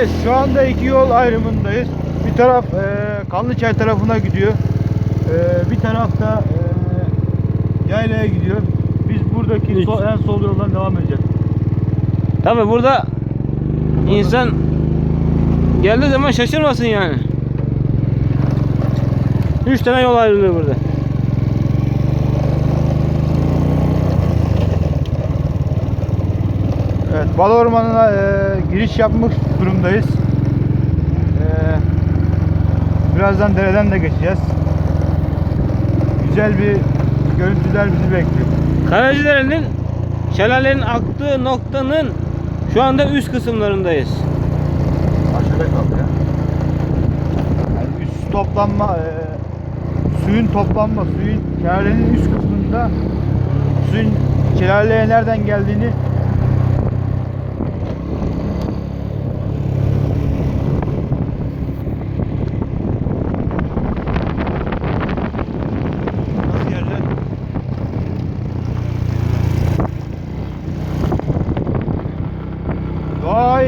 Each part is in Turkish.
Evet şu anda iki yol ayrımındayız. Bir taraf e, Kanlıçay tarafına gidiyor. E, bir taraf da e, yaylaya gidiyor. Biz buradaki sol, en sol yoldan devam edeceğiz. Tabi burada insan geldiği zaman şaşırmasın yani. Üç tane yol ayrılıyor burada. Bal Ormanı'na e, giriş yapmış durumdayız. E, birazdan dereden de geçeceğiz. Güzel bir görüntüler bizi bekliyor. Karacidere'nin şelalenin aktığı noktanın şu anda üst kısımlarındayız. Aşağıda kaldı ya. Yani üst toplanma, e, suyun toplanma, suyun şelalenin üst kısmında suyun şelaleye nereden geldiğini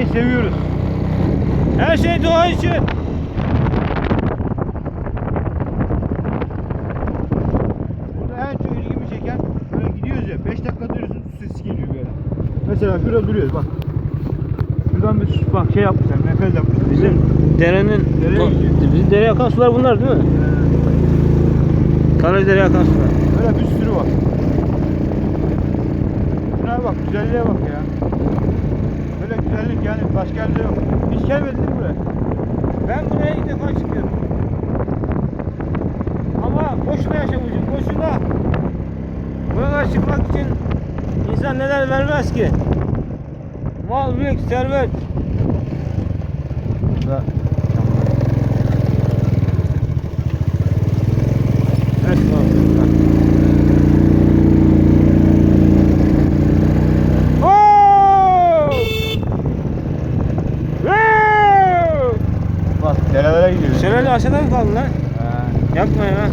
Doğayı seviyoruz. Her şey doğa için. Burada en çok ilgimi çeken böyle gidiyoruz ya 5 dakika duruyorsun su sesi geliyor böyle. Mesela şurada duruyoruz bak. Şuradan bir su- bak şey yapmışlar, nefes yapmışlar. Bizim derenin to- gidiyor. bizim dereye akan sular bunlar değil mi? Karacidere'ye akan sular. Böyle bir sürü var. Buralara çıkmak için insan neler vermez ki? Mal, mülk, servet. Burada bak derelere gidiyoruz. Şelale aşağıda mı kaldı lan? Yapma ya.